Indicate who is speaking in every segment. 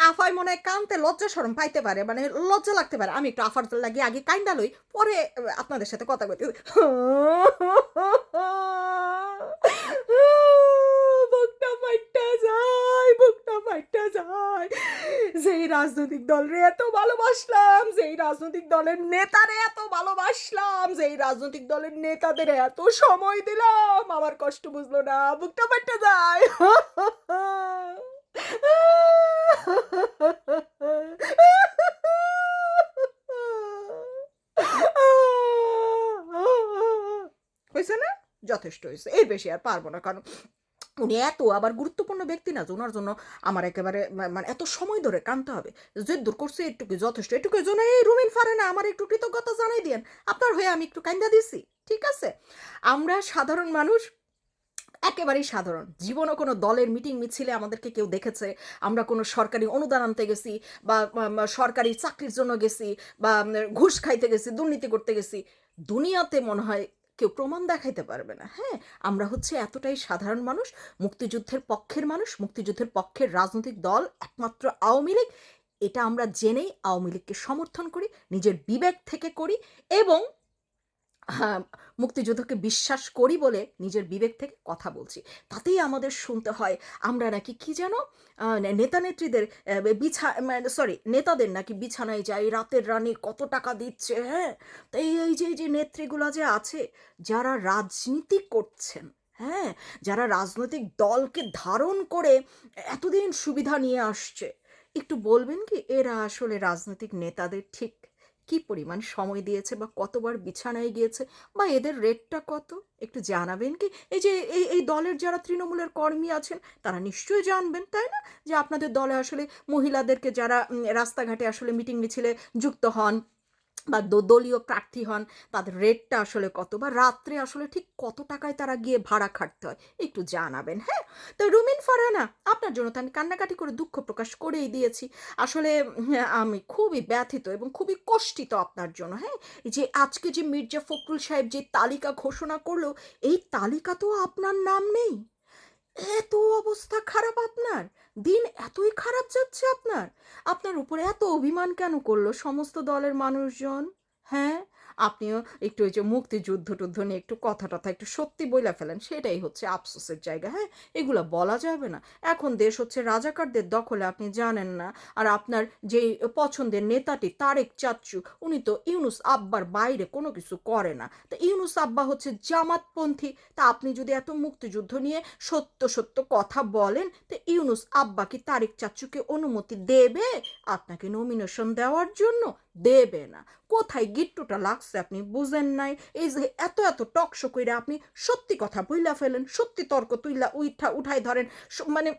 Speaker 1: আফাই মনে হয় কানতে লজ্জা সরম পাইতে পারে মানে লজ্জা লাগতে পারে। আমি একটু আফার লাগিয়ে আগে কাইন্দা লই, পরে আপনাদের সাথে কথা বলতে বুকটা ফাইটটা যায় বুকটা ফাইটটা যায়। যেই রাজনৈতিক দলরে এত ভালোবাসলাম, যেই রাজনৈতিক দলের নেতারে এত ভালোবাসলাম, যেই রাজনৈতিক দলের নেতাদের এত সময় দিলাম, আমার কষ্ট বুঝলো না। বুকটা ফাইটটা যায়। হয়েছে না? যথেষ্ট হয়েছে। এর বেশি আর পারব না, কারণ উনি এত আবার গুরুত্বপূর্ণ ব্যক্তি না, যে ওনার জন্য আমার একেবারে মানে এত সময় ধরে কানতে হবে। যে দূর করছে, এটুকু যথেষ্ট। এটুকু জন্য এই রুমিন ফারে না আমার একটু কৃতজ্ঞতা জানাই দিয়েন। আপনার হয়ে আমি একটু কান্দা দিছি ঠিক আছে? আমরা সাধারণ মানুষ একেবারেই সাধারণ। জীবনও কোনো দলের মিটিং মিছিলে আমাদেরকে কেউ দেখেছে। আমরা কোনো সরকারি অনুদান আনতে গেছি বা সরকারি চাকরির জন্য গেছি বা ঘুষ খাইতে গেছি, দুর্নীতি করতে গেছি। দুনিয়াতে মনে হয় কেউ প্রমাণ দেখাইতে পারবে না। হ্যাঁ আমরা হচ্ছে এতটাই সাধারণ মানুষ, মুক্তিযুদ্ধের পক্ষের মানুষ, মুক্তিযুদ্ধের পক্ষের রাজনৈতিক দল, একমাত্র আওয়ামী লীগ। এটা আমরা জেনেই আওয়ামী লীগকে সমর্থন করি, নিজের বিবেক থেকে করি এবং মুক্তিযুদ্ধকে বিশ্বাস করি বলে নিজের বিবেক থেকে কথা বলছি। তাতেই আমাদের শুনতে হয়, আমরা নাকি কি যেন নেতা নেত্রীদের বিছা সরি নেতাদের নাকি বিছানায় যাই রাতের রানী কত টাকা দিচ্ছে হ্যাঁ? তো এই যে যে নেত্রীগুলো যে আছে, যারা রাজনীতি করছেন হ্যাঁ? যারা রাজনৈতিক দলকে ধারণ করে এতদিন সুবিধা নিয়ে আসছে, একটু বলবেন কি, এরা আসলে রাজনৈতিক নেতাদের ঠিক কি পরিমাণ সময় দিয়েছে বা কতবার বিছানায় গিয়েছে বা এদের রেটটা কত? একটু জানাবেন কি? এই যে এই এই দলের যারা তৃণমূলের কর্মী আছেন, তারা নিশ্চয়ই জানবেন, তাই না? যে আপনাদের দলে আসলে মহিলাদেরকে যারা রাস্তাঘাটে আসলে মিটিং মিছিলে যুক্ত হন বা দলীয় প্রার্থী হন তাদের রেটটা আসলে কত বা রাত্রে আসলে ঠিক কত টাকায় তারা গিয়ে ভাড়া খাটতে হয় একটু জানাবেন হ্যাঁ? তো রুমিন ফারহানা আপনার জন্য তো আমি কান্নাকাটি করে দুঃখ প্রকাশ করেই দিয়েছি। আসলে উম, আমি খুবই ব্যথিত এবং খুবই কষ্টিত আপনার জন্য হ্যাঁ? যে আজকে যে মির্জা ফখরুল সাহেব যে তালিকা ঘোষণা করল এই তালিকা তো আপনার নাম নেই। এত অবস্থা খারাপ দিন এতই খারাপ যাচ্ছে আপনার? আপনার উপরে এত অভিমান কেন করল সমস্ত দলের মানুষজন? হ্যাঁ? আপনিও একটু ওই যে মুক্তিযুদ্ধ টুদ্ধ নিয়ে একটু কথা টথা একটু সত্যি বইলা ফেলেন, সেটাই হচ্ছে আফসোসের জায়গা হ্যাঁ? এগুলো বলা যাবে না। এখন দেশ হচ্ছে রাজাকারদের দখলে, আপনি জানেন না। আর আপনার যে পছন্দের নেতাটি তারেক চাচ্চু, উনি তো ইউনুস আব্বার বাইরে কোনো কিছু করে না। তা ইউনুস আব্বা হচ্ছে জামাতপন্থী, তা আপনি যদি এত মুক্তিযুদ্ধ নিয়ে সত্য সত্য কথা বলেন, তো ইউনুস আব্বা কি তারেক চাচ্চুকে অনুমতি দেবে? আপনাকে নমিনেশন দেওয়ার জন্য দেবে না। কোথায় গিট্টুটা লাগছে আপনি বুঝেন নাই। এই যে এত এত টকশো কইরা আপনি সত্যি কথা বইলা ফেলেন, সত্যি তর্ক তুইলা উঠা উঠাই ধরেন মানে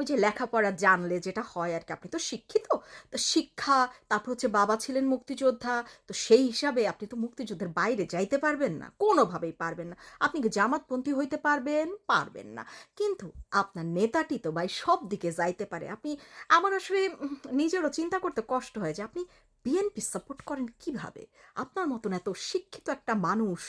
Speaker 1: ওই যে লেখাপড়া জানলে যেটা হয় আর কি, আপনি তো শিক্ষিত। তো শিক্ষা, তারপর হচ্ছে বাবা ছিলেন মুক্তিযোদ্ধা, তো সেই হিসাবে আপনি তো মুক্তিযুদ্ধের বাইরে যাইতে পারবেন না, কোনোভাবেই পারবেন না। আপনি কি জামাতপন্থী হইতে পারবেন? পারবেন না। কিন্তু আপনার নেতাটি তো ভাই সব দিকে যাইতে পারে। আপনি, আমার আসলে নিজেরও চিন্তা করতে কষ্ট হয় যে আপনি বিএনপি সাপোর্ট করেন কীভাবে? আপনার মতন এত শিক্ষিত একটা মানুষ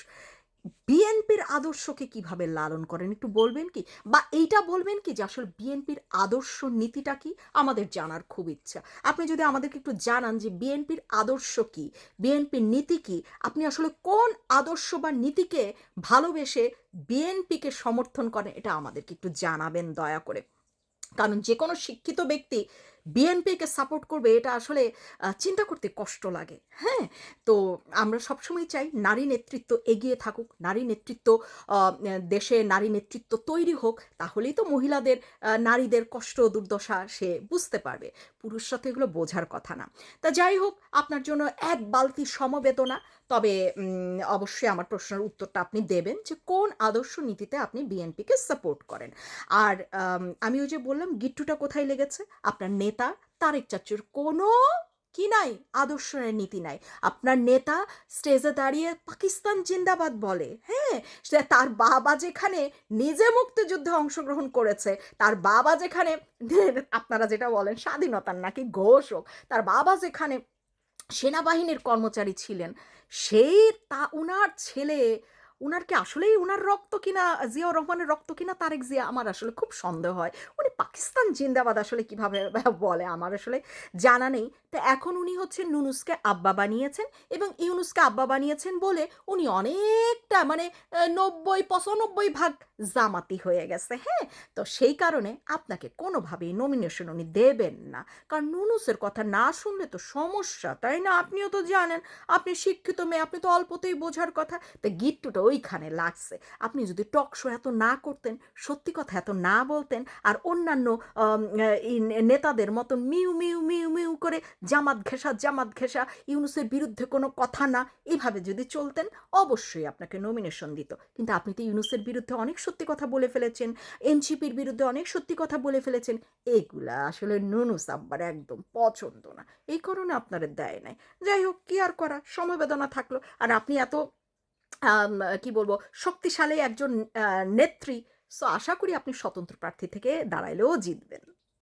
Speaker 1: বিএনপির আদর্শকে কীভাবে লালন করেন? একটু বলবেন কি? বা এইটা বলবেন কি যে আসলে বিএনপির আদর্শ নীতিটা কি? আমাদের জানার খুব ইচ্ছা। আপনি যদি আমাদেরকে একটু জানান যে বিএনপির আদর্শ কি? বিএনপির নীতি কি? আপনি আসলে কোন আদর্শ বা নীতিকে ভালোবেসে বিএনপিকে সমর্থন করেন? এটা আমাদেরকে একটু জানাবেন দয়া করে। কারণ যে কোনো শিক্ষিত ব্যক্তি বিএনপিকে সাপোর্ট করবে, এটা আসলে চিন্তা করতে কষ্ট লাগে। হ্যাঁ? তো আমরা সবসময় চাই নারী নেতৃত্ব এগিয়ে থাকুক, নারী নেতৃত্ব দেশে নারী নেতৃত্ব তৈরি হোক, তাহলেই তো মহিলাদের নারীদের কষ্ট, দুর্দশা সে বুঝতে পারবে। পুরুষরা তো এগুলো বোঝার কথা না। তা যাই হোক, আপনার জন্য এক বালতি সমবেদনা, তবে অবশ্যই আমার প্রশ্নের উত্তরটা আপনি দেবেন যে কোন আদর্শ নীতিতে আপনি বিএনপিকে সাপোর্ট করেন। আর আমি ওই যে বললাম, গিট্টুটা কোথায় লেগেছে? আপনার নেতা তারেক চাচুর কোনো কি নাই, আদর্শ নীতি নাই। আপনার নেতা স্টেজে দাঁড়িয়ে পাকিস্তান জিন্দাবাদ বলে হ্যাঁ? তার বাবা যেখানে নিজে মুক্তিযুদ্ধে অংশগ্রহণ করেছে, তার বাবা যেখানে আপনারা যেটা বলেন স্বাধীনতার নাকি ঘোষক, তার বাবা যেখানে সেনাবাহিনীর কর্মচারী ছিলেন, সেই তা, উনার ছেলে উনার কি আসলেই উনার রক্ত কিনা, জিয়াউর রহমানের রক্ত কিনা তারেক জিয়া আমার আসলে খুব সন্দেহ হয়। উনি পাকিস্তান জিন্দাবাদ আসলে কীভাবে বলে আমার আসলে জানা নেই। তো এখন উনি হচ্ছে নুনুসকে আব্বা বানিয়েছেন এবং ইউনুসকে আব্বা বানিয়েছেন বলে উনি অনেকটা মানে নব্বই, পঁচানব্বই ভাগ জামাতি হয়ে গেছে হ্যাঁ? তো সেই কারণে আপনাকে কোনোভাবেই নমিনেশন উনি দেবেন না। কারণ নুনুসের কথা না শুনলে তো সমস্যা, তাই না? আপনিও তো জানেন, আপনি শিক্ষিত মেয়ে, আপনি তো অল্পতেই বোঝার কথা। তো গিট্টুটা ওইখানে লাগছে। আপনি যদি টক শো এত না করতেন, সত্যি কথা এত না বলতেন আর অন্যান্য নেতাদের মতন মিউ মিউ মিউ মিউ করে জামাত ঘেঁষা জামাত ঘেঁষা, ইউনুসের বিরুদ্ধে কোনো কথা না, এভাবে যদি চলতেন, অবশ্যই আপনাকে নমিনেশন দিত। কিন্তু আপনি তো ইউনুসের বিরুদ্ধে অনেক সত্যি কথা বলে ফেলেছেন, এনসিপির বিরুদ্ধে অনেক সত্যি কথা বলে ফেলেছেন, এগুলা আসলে নুনুস আব্বার একদম পছন্দ না। এই কারণে আপনার দেয় নাই। যাই হোক, কি আর করা? সমবেদনা থাকল। আর আপনি এত কি বলব শক্তিশালী একজন নেত্রী। সো আশা করি আপনি স্বতন্ত্র প্রার্থী থেকে দাঁড়াইলেও জিতবেন।